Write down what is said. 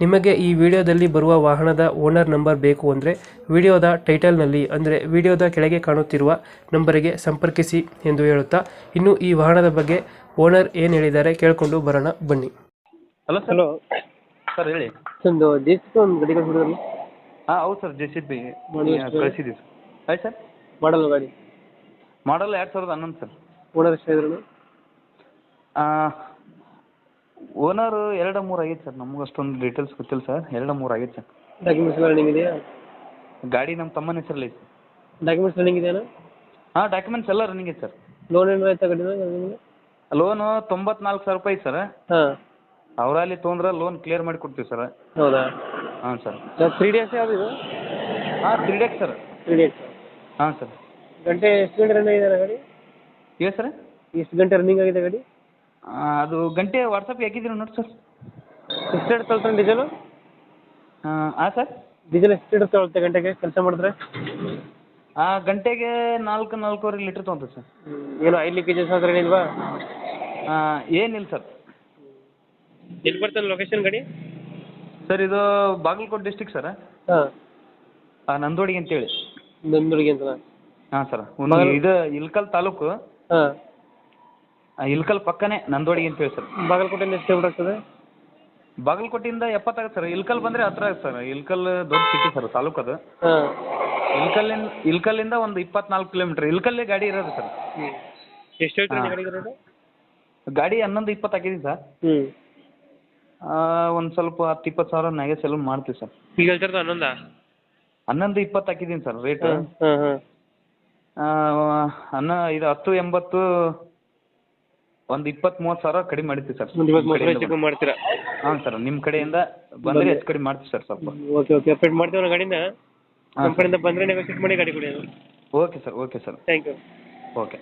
ನಿಮಗೆ ಈ ವಿಡಿಯೋದಲ್ಲಿ ಬರುವ ವಾಹನದ ಓನರ್ ನಂಬರ್ ಬೇಕು ಅಂದರೆ ವಿಡಿಯೋದ ಟೈಟಲ್ನಲ್ಲಿ ಅಂದರೆ ವಿಡಿಯೋದ ಕೆಳಗೆ ಕಾಣುತ್ತಿರುವ ನಂಬರಿಗೆ ಸಂಪರ್ಕಿಸಿ ಎಂದು ಹೇಳುತ್ತಾ ಇನ್ನು ಈ ವಾಹನದ ಬಗ್ಗೆ ಓನರ್ ಏನು ಹೇಳಿದ್ದಾರೆ ಕೇಳಿಕೊಂಡು ಬರೋಣ ಬನ್ನಿ. Hello sir. ಹಲೋ. ಸರ್ ಹೇಳಿ. ಒಂದು ಜೇಸಿ ಒಂದು ಗಾಡಿ ಕಳಿಸಿದ್ರಲ್ಲ ಹಾಂ ಹೌದು ಸರ್ ಜೆ ಸಿ ಬಿ ಎಷ್ಟು? ಕಳಿಸಿದ್ದೀವಿ ಸರ್. ಆಯ್ತು ಸರ್? ಮಾಡಲ್ಲ ಗಾಡಿ. ಮಾಡಲ್ ಎರಡು ಸಾವಿರದ ಹನ್ನೊಂದು ಸರ್. ಓನರ್ ಎಷ್ಟಾದ್ರು ಓನರು ಎರಡು ಮೂರು ಆಗೈತೆ ಸರ್. ನಮ್ಗೆ ಅಷ್ಟೊಂದು ಡೀಟೇಲ್ಸ್ ಗೊತ್ತಿಲ್ಲ ಸರ್. ಎರಡು ಮೂರು ಆಗೈತೆ ಸರ್. ಡಾಕ್ಯುಮೆಂಟ್ಸ್ ಎಲ್ಲ ರನ್ನಿಂಗ್ ಇದೆಯಾ? ಗಾಡಿ ನಮ್ಮ ತಮ್ಮನ ಹೆಸರಲ್ಲಿ ಐತೆ ಡಾಕ್ಯುಮೆಂಟ್ಸ್ ರನ್ನಿಂಗ್ ಇದೆಯಾ ಹಾಂ ಡಾಕ್ಯುಮೆಂಟ್ಸ್ ಎಲ್ಲ ರನ್ನಿಂಗ್ ಐತೆ ಸರ್. ಲೋನ್ ಏನು ಆಯ್ತಾ ಗಾಡಿನ ನಿಮಗೆ ಲೋನು ತೊಂಬತ್ನಾಲ್ಕು ಸಾವಿರ ರೂಪಾಯಿ ಸರ್. ಹಾಂ. ಅವರಲ್ಲಿ ತೊಗೊಂಡ್ರೆ ಲೋನ್ ಕ್ಲಿಯರ್ ಮಾಡಿ ಕೊಡ್ತೀವಿ ಸರ್. ಹೌದಾ? ಹಾಂ ಸರ್. ತ್ರೀ ಡೇಸ್ ಯಾವುದು ಇದು? ಹಾಂ three days sir. Three days ಹಾಂ ಸರ್. ಗಂಟೆ ಎಷ್ಟು ಗಂಟೆ ರನ್ನಿಂಗ್ ಇದೆ ಗಾಡಿ? ಏನು ಸರ್? ಎಷ್ಟು ಗಂಟೆ ರನ್ನಿಂಗ್ ಆಗಿದೆ ಗಾಡಿ? ಅದು ಗಂಟೆ ವಾಟ್ಸಪ್ಗೆ ಹಾಕಿದ್ರು ನೋಡಿ ಸರ್? ಎಷ್ಟು ಲೀಟರ್ ತಗೊಳ್ತಾನೆ ಡೀಸೆಲು? ಹಾಂ ಸರ್? ಡೀಸೆಲ್ ಎಷ್ಟು ತಗೊಳುತ್ತೆ ಗಂಟೆಗೆ ಕೆಲಸ ಮಾಡಿದ್ರೆ? ಆ ಗಂಟೆಗೆ ನಾಲ್ಕು ನಾಲ್ಕೂವರೆ ಲೀಟ್ರ್ ತೊಗೊಂತೀವಿ ಸರ್. ಏನು ಐದು ಲೀಕೇಜಸ್ ಆದ್ರೆ ಏನಿಲ್ವಾ? ಆ, ಏನಿಲ್ಲ ಸರ್. ಎಲ್ಲಿ ಬರ್ತಾನೆ ಲೊಕೇಶನ್ ಗಾಡಿ? ಸರ್ ಇದು ಬಾಗಲಕೋಟೆ ಡಿಸ್ಟಿಕ್ ಸರ್? ಹಾಂ. ನಂದೋಡಿಗೆ ಅಂತೇಳಿ. ನಂದೂರಿಗೆ ಅಂತ ಹಾಂ ಸರ್ ಒಂದು ಇದು ಇಲ್ಕಲ್ ತಾಲೂಕು. ಹಾಂ. ಆ, ಪಕ್ಕನೆ ನಂದೋಡಿ ಅಂತ ಹೇಳಿ ಸರ್. ಬಾಗಲಕೋಟೆಯಿಂದ ಎಷ್ಟು ಕಿಲೋಮೀಟರ್ ಆಗ್ತದೆ? ಬಾಗಲಕೋಟೆಯಿಂದ ಎಪ್ಪತ್ತಾಗುತ್ತೆ ಸರ್. ಇಲ್ಕಲ್ ಬಂದ್ರೆ ಹತ್ರ ಆಗುತ್ತೆ ಸರ್. ಇಲ್ಕಲ್ ದೊಡ್ಡ ಸಿಟಿ ಸರ್ ತಾಲೂಕು ಅದು. ಹಾಂ. ಇಲ್ಕಲ್ಲಿಂದ ಒಂದು ಇಪ್ಪತ್ನಾಲ್ಕು ಕಿಲೋಮೀಟರ್. ಇಲ್ಕಲ್ಲೇ ಗಾಡಿ ಇರೋದು ಸರ್. ಹ್ಞೂ ಎಷ್ಟು ಹೇಳ್ತೀರಿ ಹಾಂ. ಗಾಡಿಗೆ ರೇಟು? ಗಾಡಿ ಹನ್ನೊಂದು ಇಪ್ಪತ್ತು ಹಾಕಿದ್ದೀನಿ ಸರ್. ಒಂದ್ ಒಂದು ಸ್ವಲ್ಪ ಹತ್ತು ಇಪ್ಪತ್ತು ಸಾವಿರ ನಾಗೆ ಸೆಲ್ ಮಾಡ್ತೀವಿ ಸರ್. ಈಗ ಹೇಳ್ತಿರೋದು ಹನ್ನೊಂದಾ? ಹನ್ನೊಂದು ಇಪ್ಪತ್ತು ಹಾಕಿದ್ದೀನಿ ಸರ್ ರೇಟ್. ಹಾಂ ಹಾಂ ಹಾಂ. ಹನ್ನ ಇದು ಹತ್ತು ಎಂಬತ್ತು ಒಂದು ಇಪ್ಪತ್ತು ಮೂವತ್ತು ಸಾವಿರ ಕಡಿಮೆ ಮಾಡಿರ್ತೀವಿ ಸರ್. ಒಂದು ಇವತ್ತು ನಿಮ್ಮ ಹೆಚ್ಚು ಕಮ್ಮಿ ಮಾಡ್ತೀರಾ? ಹಾಂ ಸರ್ ನಿಮ್ಮ ಕಡೆಯಿಂದ ಬಂದರೆ ಹೆಚ್ಚು ಕಡಿಮೆ ಮಾಡ್ತೀವಿ ಸರ್ ಸ್ವಲ್ಪ. Okay okay. ಅಪ್ಡೇಟ್ ಮಾಡ್ತೀವಿ ಗಾಡಿನ? ಹಾಂ ನಮ್ಮ ಕಡೆಯಿಂದ ಬಂದರೆ ನೆಗೋಸಿಯೇಟ್ ಮಾಡಿ ಗಾಡಿ ಕೊಡಿ okay sir okay sir. Thank you okay.